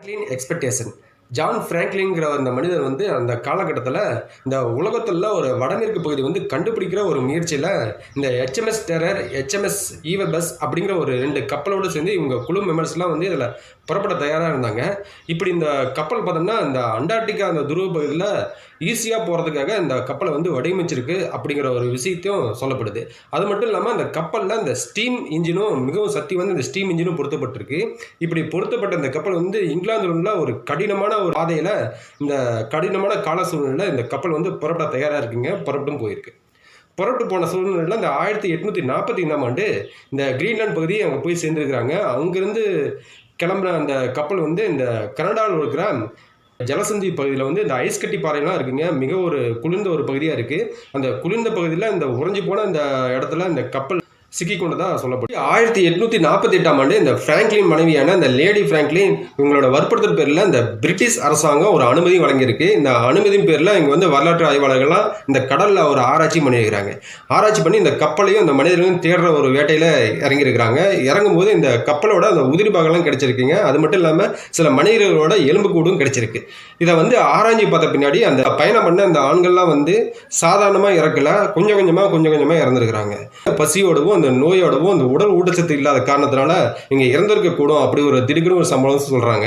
Franklin expectation John ஃப்ராங்க்லிங்கிற அந்த மனிதர் வந்து அந்த காலகட்டத்தில் இந்த உலகத்தில் ஒரு வடமேற்கு பகுதி வந்து கண்டுபிடிக்கிற ஒரு முயற்சியில் இந்த ஹெச்எம்எஸ் டெரர் ஹெச்எம்எஸ் ஈவபஸ் அப்படிங்கிற ஒரு ரெண்டு கப்பலோடு சேர்ந்து இவங்க குழு மெம்பர்ஸ்லாம் வந்து இதில் புறப்பட தயாராக இருந்தாங்க. இப்படி இந்த கப்பல் பார்த்தோம்னா இந்த அண்டார்டிகா அந்த துருவ பகுதியில் ஈஸியாக போகிறதுக்காக இந்த கப்பலை வந்து வடிவமைச்சிருக்கு அப்படிங்கிற ஒரு விஷயத்தையும் சொல்லப்படுது. அது மட்டும் இல்லாமல் அந்த கப்பலில் அந்த ஸ்டீம் இன்ஜினும் மிகவும் சக்தி வந்து இந்த ஸ்டீம் இன்ஜினும் பொருத்தப்பட்டிருக்கு. இப்படி பொருத்தப்பட்ட இந்த கப்பல் வந்து இங்கிலாந்தில் உள்ள ஒரு கடினமான ஒரு பாதையில் இந்த கடினமான கால சூழ்நிலையில் இந்த கப்பல் வந்து புறப்பட தயாராக இருக்குங்க. புறப்பட்டும் போயிருக்கு. புறப்பட்டு போன சூழ்நிலையில் இந்த ஆயிரத்தி எட்நூற்றி நாற்பத்தி ஐந்தாம் ஆண்டு இந்த கிரீன்லாந்து பகுதியை அங்கே போய் சேர்ந்துருக்கிறாங்க. அங்கேருந்து கிளம்புன அந்த கப்பல் வந்து இந்த கனடாவில் இருக்கிற ஜலசந்தி பகுதியில் வந்து இந்த ஐஸ் கட்டி பாறைலாம் இருக்குங்க. மிக ஒரு குளிர்ந்த ஒரு பகுதியாக இருக்குது அந்த குளிர்ந்த பகுதியில் இந்த உறைஞ்சி போன அந்த இடத்துல இந்த கப்பல் சிக்கி கொண்டதாக ஆயிரத்தி எட்நூற்றி நாற்பத்தி எட்டாம் ஆண்டு இந்த ஃப்ராங்க்லின் மனைவியான இந்த லேடி ஃப்ராங்க்லின் இவங்களோட வற்புறுத்தல் பேரில் இந்த பிரிட்டிஷ் அரசாங்கம் ஒரு அனுமதி வழங்கியிருக்கு. இந்த அனுமதியின் பேரில் இங்கே வந்து வரலாற்று ஆய்வாளர்கள்லாம் இந்த கடலில் ஒரு ஆராய்ச்சி பண்ணியிருக்கிறாங்க. ஆராய்ச்சி பண்ணி இந்த கப்பலையும் இந்த மனிதர்களையும் தேடுற ஒரு வேட்டையில் இறங்கியிருக்கிறாங்க. இறங்கும் போது இந்த கப்பலோட அந்த உதிரி பாகம்லாம் கிடைச்சிருக்குங்க. அது மட்டும் இல்லாமல் சில மனிதர்களோட எலும்புக்கூடும் கிடைச்சிருக்கு. இதை வந்து ஆராய்ச்சி பார்த்த பின்னாடி அந்த பயணம் பண்ண அந்த ஆண்கள்லாம் வந்து சாதாரணமாக இறக்கல. கொஞ்சம் கொஞ்சமாக கொஞ்சம் கொஞ்சமாக இறந்துருக்குறாங்க. பசியோடவும் அந்த நோயோடவும் அந்த உடல் ஊட்டச்சத்து இல்லாத காரணத்தினால இங்கே இறந்திருக்கக்கூடும் அப்படி ஒரு திடுக்குன்னு ஒரு சம்பளம் சொல்கிறாங்க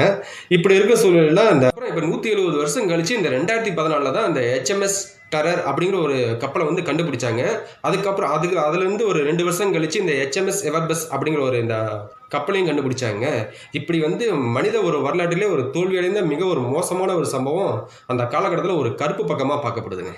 இப்படி இருக்க சூழ்நிலையில் அந்த அப்புறம் இப்போ நூற்றி எழுபது வருஷம் கழிச்சு இந்த ரெண்டாயிரத்தி பதினாலில் தான் அந்த ஹெச்எம்எஸ் டரர் அப்படிங்கிற ஒரு கப்பலை வந்து கண்டுபிடிச்சாங்க. அதுக்கப்புறம் அதுக்கு அதுலேருந்து ஒரு ரெண்டு வருஷம் கழிச்சு இந்த ஹெச்எம்எஸ் எவர்பஸ் அப்படிங்கிற ஒரு இந்த கப்பலையும் கண்டுபிடிச்சாங்க. இப்படி வந்து மனித ஒரு வரலாற்றிலே ஒரு தோல்வியடைந்த மிக ஒரு மோசமான ஒரு சம்பவம் அந்த காலகட்டத்தில் ஒரு கருப்பு பக்கமாக பார்க்கப்படுதுங்க.